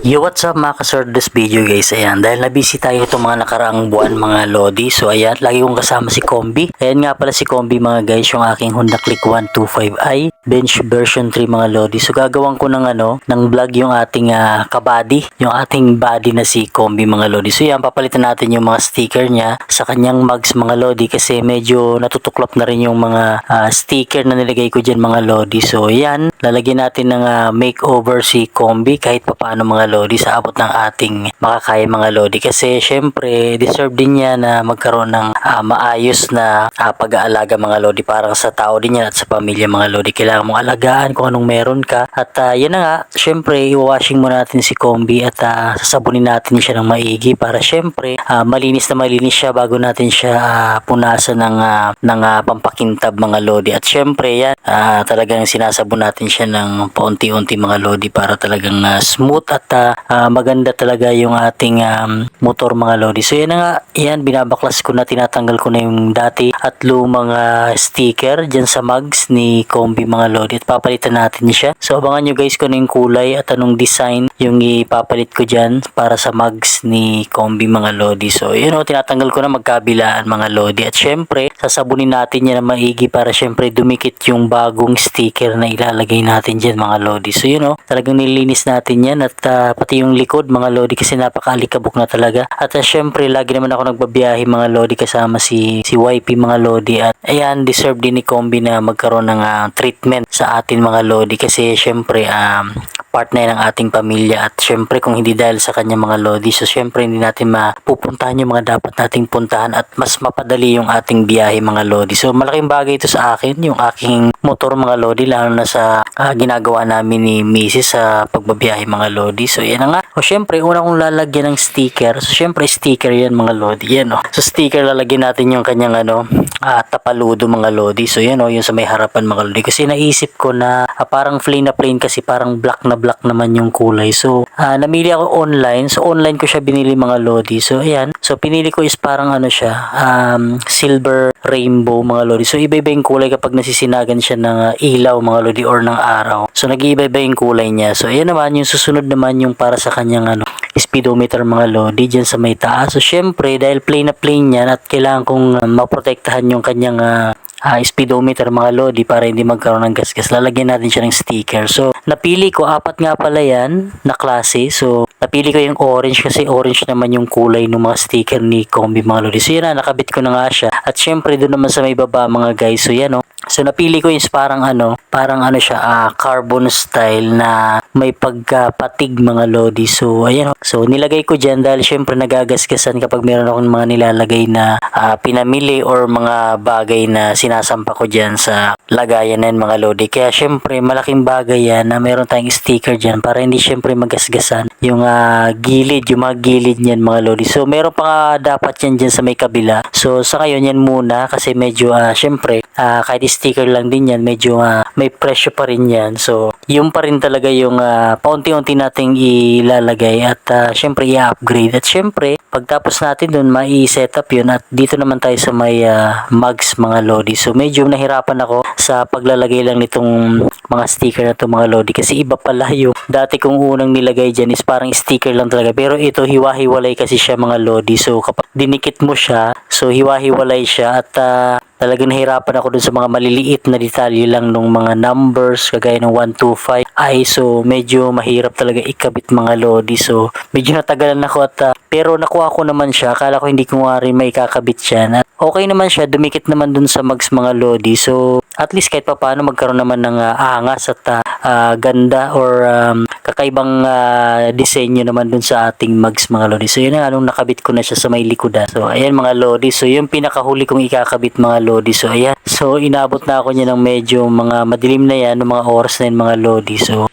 Yo, what's up mga kasor this video guys? Ayan, dahil nabisi tayo itong mga nakaraang buwan mga Lodi. So ayan, lagi kong kasama si Kombi. Ayan nga pala si Kombi mga guys, yung aking Honda Click 125i bench version 3 mga Lodi. So gagawan ko ng ano, ng vlog yung ating uh, kabady, yung ating body na si Kombi mga Lodi. So yan, papalitan natin yung mga sticker niya sa kanyang mugs mga Lodi kasi medyo natutuklap na rin yung mga ah, sticker na nilagay ko dyan mga Lodi. So yan, lalagyan natin ng ah, makeover si Kombi kahit papaano mga Lodi sa abot ng ating makakaya mga Lodi. Kasi syempre deserve din niya na magkaroon ng ah, maayos na ah, pag-aalaga mga Lodi. Parang sa tao din yan at sa pamilya mga Lodi. Kailangan mong alagaan kung anong meron ka. At ah, yan na nga syempre i-washing muna natin si Kombi at ah, sasabunin natin siya ng maigi para syempre ah, malinis na malinis siya bago natin siya ah, punasan ng, ah, ng ah, pampakintab mga Lodi. At syempre yan ah, talagang sinasabon natin siya ng paunti-unti mga Lodi para talagang ah, smooth at ah, maganda talaga yung ating um, motor mga Lodi. So yan nga, yan binabaklas ko na tinatanggal ko na yung dati at lumang ah, sticker dyan sa mugs ni Kombi mga Lodi at papalitan natin siya. So abangan nyo guys kung ano yung kulay at anong design yung ipapalit ko dyan para sa mugs ni Kombi mga Lodi. So yun o, tinatanggal ko na magkabilaan mga Lodi at syempre sasabunin natin yan na maigi para syempre dumikit yung bagong sticker na ilalagay natin dyan mga Lodi. So yun o, talagang nilinis natin yan at ah, pati yung likod mga Lodi kasi napakaalikabok na talaga. At uh, syempre lagi naman ako nagbabiyahe mga Lodi kasama si si YP mga Lodi at ayan deserve din ni Kombi na magkaroon ng ah, treatment sa atin mga Lodi kasi syempre um, partner ng ating pamilya at syempre kung hindi dahil sa kanya mga Lodi so syempre hindi natin mapupuntahan yung mga dapat nating puntahan at mas mapadali yung ating biyahe mga Lodi. So malaking bagay ito sa akin yung aking motor mga Lodi lalo na sa ah, ginagawa namin ni Mrs. sa pagbabiyahe mga Lodi. So yan na nga. O syempre una kong lalagyan ng sticker. So syempre sticker yan mga Lodi. Yan o. So sticker lalagyan natin yung kanyang ano ah, tapaludo mga Lodi. So yan o yung sa may harapan mga Lodi. Kasi naisip ko na ah, parang plain na plain kasi parang black na black naman yung kulay. So ah, namili ako online. So online ko siya binili mga Lodi. So ayan. So pinili ko is parang ano siya um, silver rainbow mga Lodi. So iba-iba yung kulay kapag nasisinagan siya ng ah, ilaw mga Lodi or ng araw. So nag-iiba-iba yung kulay niya. So ayan naman yung susunod naman yung para sa kanyang ano speedometer mga Lodi dyan sa may taas. So syempre dahil plain na plain yan at kailangan kong ah, maprotektahan yung kanyang ah, ah, speedometer mga Lodi para hindi magkaroon ng gasgas. Lalagyan natin siya ng sticker. So, napili ko, apat nga pala yan na klase. So, napili ko yung orange kasi orange naman yung kulay ng mga sticker ni Kombi mga Lodi. So, yan na, nakabit ko na nga siya. At syempre, doon naman sa may baba mga guys. So, yan o. So, napili ko yung parang ano, parang ano siya, ah, carbon style na may pagkapatig mga Lodi. So, ayan o. So, nilagay ko dyan dahil syempre nagagasgasan kapag meron akong mga nilalagay na ah, pinamili or mga bagay na sinasampa ko dyan sa lagayan na yan, mga Lodi. Kaya syempre malaking bagay yan na meron tayong sticker dyan para hindi syempre magasgasan yung ah, gilid, yung mga gilid niyan mga Lodi. So meron pa nga dapat yan dyan sa may kabila. So sa ngayon yan muna kasi medyo ah, syempre ah, kahit sticker lang din yan medyo ah, may presyo pa rin yan. So yung pa rin talaga yung ah, paunti-unti nating ilalagay at ah, syempre i-upgrade. At syempre pagtapos natin dun mai-set up yun at dito naman tayo sa may ah, mugs mga Lodi. So medyo nahirapan ako sa paglalagay lang nitong mga sticker na to mga Lodi kasi iba pala yung dati kong unang nilagay dyan is parang sticker lang talaga. Pero ito hiwa-hiwalay kasi siya mga Lodi. So kapag dinikit mo siya so hiwa-hiwalay siya at ah, talagang nahirapan ako dun sa mga maliliit na detalye lang ng mga numbers kagaya ng 125 ay so medyo mahirap talaga ikabit mga lodi. So medyo natagalan ako at ah, pero nakuha ko naman siya. Akala ko hindi ko nga rin may kakabit siya. At okay naman siya dumikit naman dun sa mags mga lodi. So at least kahit pa paano magkaroon naman ng ah, angas at ah, ganda or um, kakaibang ah, disenyo naman dun sa ating mags mga lodi. So yun na nga nung nakabit ko na siya sa may likodan so ayan mga lodi. So yung pinakahuli kong ikakabit mga lodi. So ayan. So inabot na ako niya ng medyo mga madilim na yan mga oras na yan mga lodi. So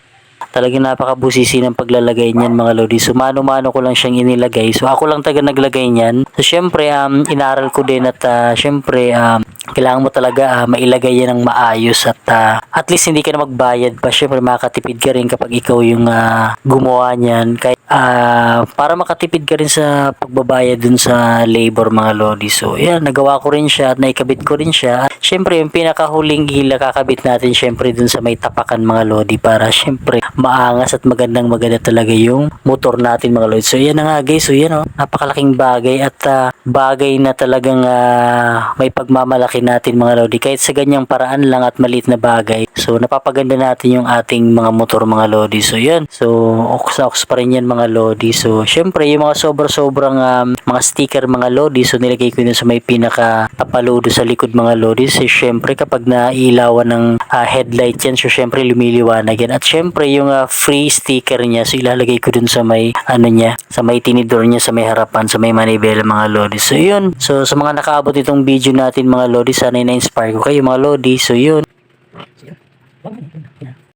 talagang napakabusisi ng paglalagay niyan mga lodi. So mano-mano ko lang siyang inilagay. So ako lang taga naglagay niyan. So syempre um inaral ko din at uh, syempre um kailangan mo talaga ah, mailagay yan ng maayos at ah, at least hindi ka na magbayad pa. Syempre makakatipid ka rin kapag ikaw yung ah, gumawa niyan. Kaya ah, para makatipid ka rin sa pagbabayad dun sa labor mga lodi. So yan, nagawa ko rin siya at naikabit ko rin siya. At syempre yung pinakahuling hila kakabit natin syempre dun sa may tapakan mga lodi para syempre maangas at magandang maganda talaga yung motor natin mga lodi. So yan na nga guys. So yan oh, napakalaking bagay at ah, bagay na talagang ah, may pagmamalaki natin mga lodi. Kahit sa ganyang paraan lang at maliit na bagay. So napapaganda natin yung ating mga motor mga lodi. So yan. So ox-ox pa rin yan mga lodi. So syempre yung mga sobra-sobrang um, mga sticker mga lodi. So nilagay ko yun sa may pinaka papaludo sa likod mga lodi. So syempre kapag nailawan ng ah, headlight yan. So syempre lumiliwanag yan. At syempre yung ah, free sticker niya. So ilalagay ko dun sa may ano niya. Sa may tinidor niya sa may harapan. Sa may manibela mga lodi. So yun. So sa mga nakaabot itong video natin mga lodi. Sana na-inspire ko kayo mga lodi. So yun.